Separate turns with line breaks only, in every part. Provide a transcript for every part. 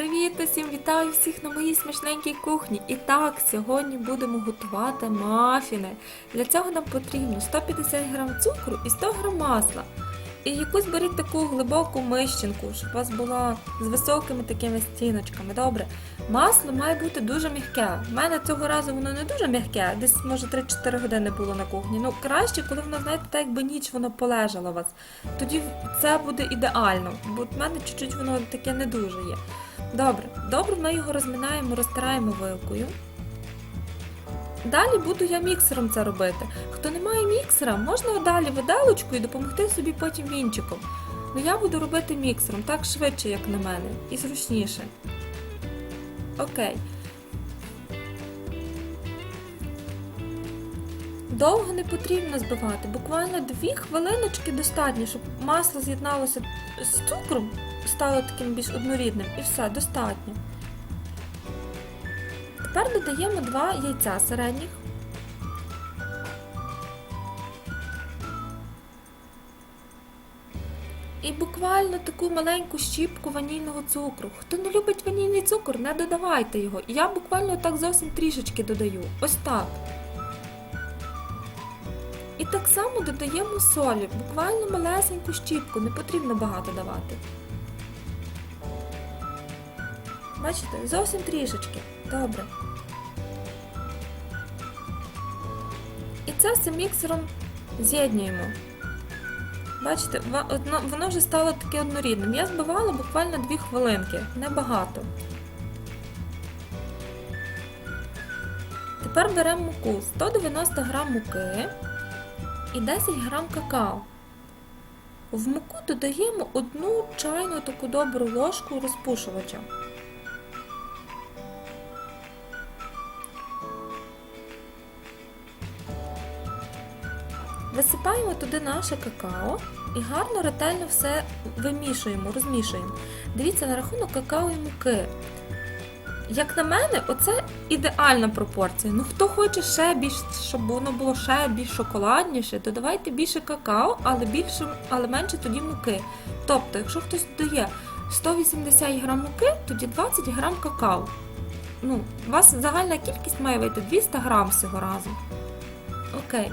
привіт усім! Вітаю всіх на моїй смачненькій кухні. І так, сьогодні будемо готувати мафіни. Для цього нам потрібно 150 г цукру і 100 г масла. І якусь беріть таку глибоку мищенку, щоб у вас була з високими такими стіночками. Добре. Масло має бути дуже м'яке. У мене цього разу воно не дуже м'яке, десь може 3-4 години було на кухні. Ну краще, коли воно, знаєте, так якби ніч воно полежало у вас. Тоді це буде ідеально, бо в мене чуть-чуть воно таке не дуже є. Добре, добре, ми його розминаємо, розтираємо вилкою. Далі буду я міксером це робити. Хто не має міксера, можна далі виделочкою допомогти собі потім вінчиком. Ну я буду робити міксером, так швидше, як на мене, і зручніше. Окей. Довго не потрібно збивати, буквально дві хвилиночки достатньо, щоб масло з'єдналося з цукром, стало таким більш однорідним, і все, достатньо. Тепер додаємо два яйця середніх. І буквально таку маленьку щіпку ванільного цукру. Хто не любить ванільний цукор, не додавайте його. Я буквально так зовсім трішечки додаю. Ось так. І так само додаємо солі, буквально малесеньку щіпку, не потрібно багато давати. Бачите, зовсім трішечки. Добре. І це все міксером з'єднуємо. Бачите, воно вже стало таке однорідним. Я збивала буквально 2 хвилинки, небагато. Тепер беремо муку 190 г муки і 10 г какао. В муку додаємо одну чайну таку добру ложку розпушувача. Висипаємо туди наше какао і гарно ретельно все вимішуємо, розмішуємо. Дивіться на рахунок какао і муки. Як на мене, оце ідеальна пропорція. Ну хто хоче ще більш, щоб воно було ще більш шоколадніше, додавайте більше какао, але більше, але менше тоді муки. Тобто, якщо хтось додає 180 г муки, тоді 20 г какао. Ну, у вас загальна кількість має вийти 200 г всього разу. Окей.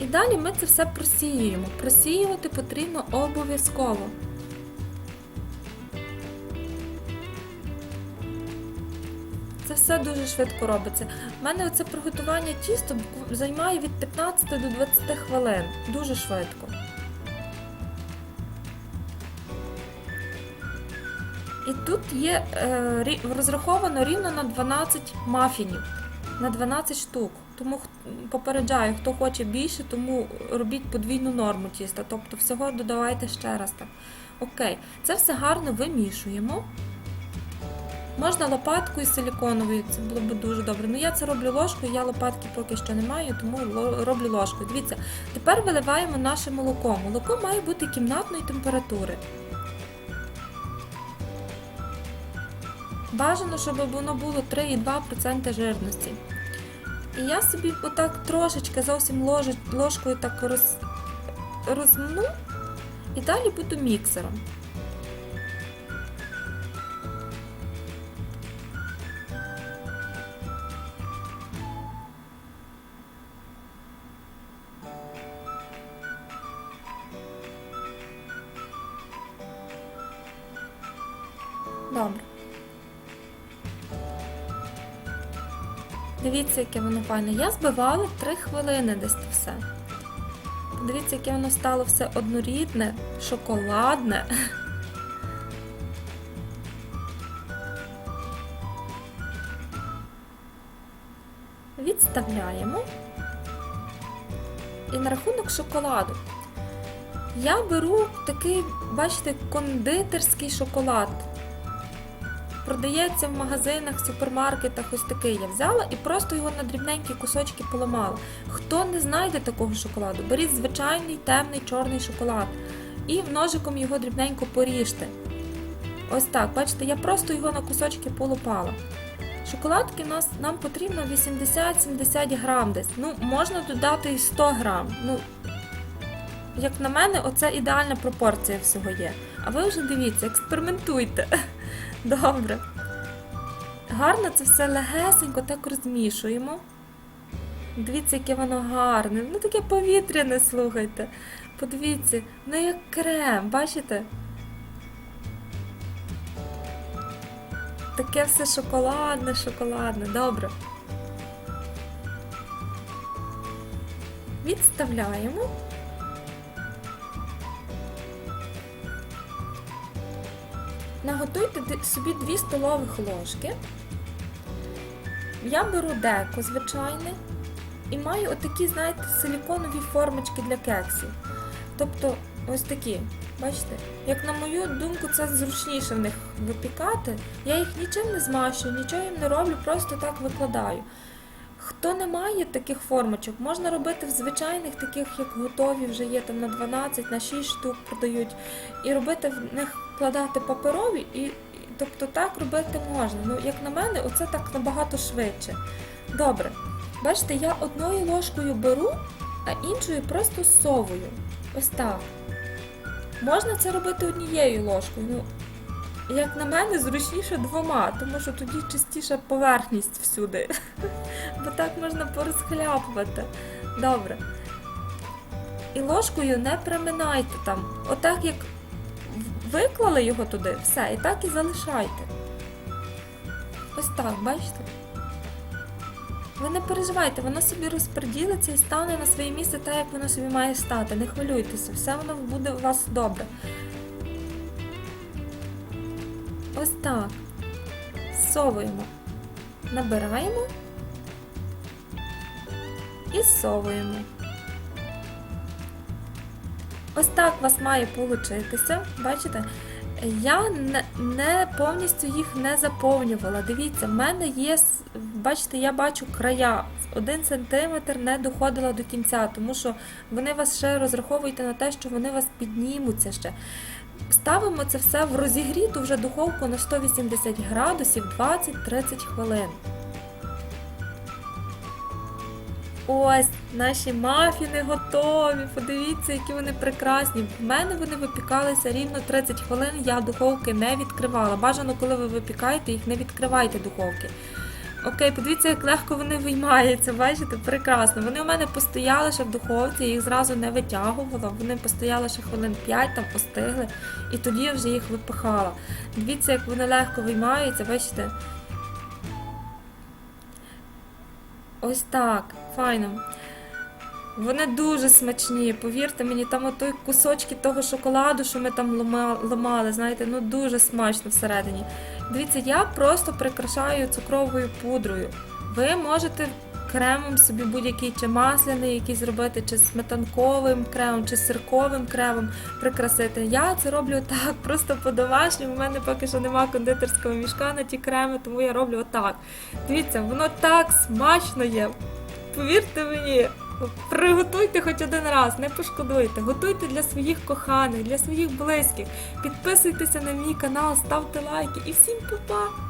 І далі ми це все просіюємо. Просіювати потрібно обов'язково. Це все дуже швидко робиться. У мене оце приготування тіста займає від 15 до 20 хвилин. Дуже швидко. І тут є е, розраховано рівно на 12 мафінів, на 12 штук. Тому попереджаю, хто хоче більше, тому робіть подвійну норму тіста. Тобто всього додавайте ще раз так. Окей, це все гарно вимішуємо. Можна лопаткою силіконовою, це було б дуже добре. Ну я це роблю ложкою, я лопатки поки що не маю, тому роблю ложкою. Дивіться, тепер виливаємо наше молоко. Молоко має бути кімнатної температури. Бажано, щоб воно було 3,2% жирності. І я собі отак трошечки зовсім ложи- ложкою так роз, розмну і далі буду міксером. Добре. Дивіться, яке воно файне. Я збивала 3 хвилини десь це все. Дивіться, яке воно стало все однорідне, шоколадне. Відставляємо. І на рахунок шоколаду. Я беру такий, бачите, кондитерський шоколад. Продається в магазинах, супермаркетах, ось такий я взяла і просто його на дрібненькі кусочки поламала. Хто не знайде такого шоколаду, беріть звичайний темний чорний шоколад і ножиком його дрібненько поріжте. Ось так, бачите, я просто його на кусочки полопала. Шоколадки нас нам потрібно 80-70 грам десь. Ну, можна додати і 100 грам. Ну, як на мене, оце ідеальна пропорція всього є. А ви вже дивіться, експериментуйте. Добре. Гарно це все легесенько так розмішуємо. Дивіться, яке воно гарне. Ну таке повітряне, слухайте. Подивіться, ну як крем, бачите? Таке все шоколадне, шоколадне. Добре. Відставляємо. Наготуйте собі 2 столових ложки. Я беру деко звичайне і маю отакі, знаєте, силіконові формочки для кексів. Тобто ось такі. Бачите? Як на мою думку, це зручніше в них випікати. Я їх нічим не змащую, нічого їм не роблю, просто так викладаю. Хто не має таких формочок, можна робити в звичайних, таких як готові, вже є там на 12, на 6 штук продають, і робити в них вкладати паперові, і, тобто так робити можна. Ну, як на мене, оце так набагато швидше. Добре. Бачите, я одною ложкою беру, а іншою просто совую. Ось так. Можна це робити однією ложкою. Ну, як на мене, зручніше двома, тому що тоді чистіша поверхність всюди. Бо так можна порозхляпувати. Добре. І ложкою не приминайте там. Отак як виклали його туди, все, і так і залишайте. Ось так, бачите? Ви не переживайте, воно собі розподілиться і стане на своє місце так, як воно собі має стати. Не хвилюйтеся, все воно буде у вас добре. Ось так. Совуємо. Набираємо і совуємо. Ось так у вас має получитися. Бачите? Я не, не повністю їх не заповнювала. Дивіться, в мене є, бачите, я бачу края. Один сантиметр не доходила до кінця, тому що вони вас ще розраховуєте на те, що вони вас піднімуться ще. Ставимо це все в розігріту вже духовку на 180 градусів 20-30 хвилин. Ось наші мафіни готові. Подивіться, які вони прекрасні. В мене вони випікалися рівно 30 хвилин. Я духовки не відкривала. Бажано, коли ви випікаєте, їх не відкривайте духовки. Окей, подивіться, як легко вони виймаються. Бачите, прекрасно. Вони у мене постояли ще в духовці, їх зразу не витягувала. Вони постояли ще хвилин 5, там остигли, і тоді я вже їх випихала. Дивіться, як вони легко виймаються, бачите? Ось так, файно. Вони дуже смачні, повірте мені, там отой кусочки того шоколаду, що ми там ламали, знаєте, ну дуже смачно всередині. Дивіться, я просто прикрашаю цукровою пудрою. Ви можете кремом собі будь-який чи масляний якийсь зробити, чи сметанковим кремом, чи сирковим кремом прикрасити. Я це роблю так, просто по-домашньому. У мене поки що нема кондитерського мішка на ті креми, тому я роблю отак. Дивіться, воно так смачно є. Повірте мені, приготуйте хоч один раз, не пошкодуйте. Готуйте для своїх коханих, для своїх близьких. Підписуйтеся на мій канал, ставте лайки і всім па-па!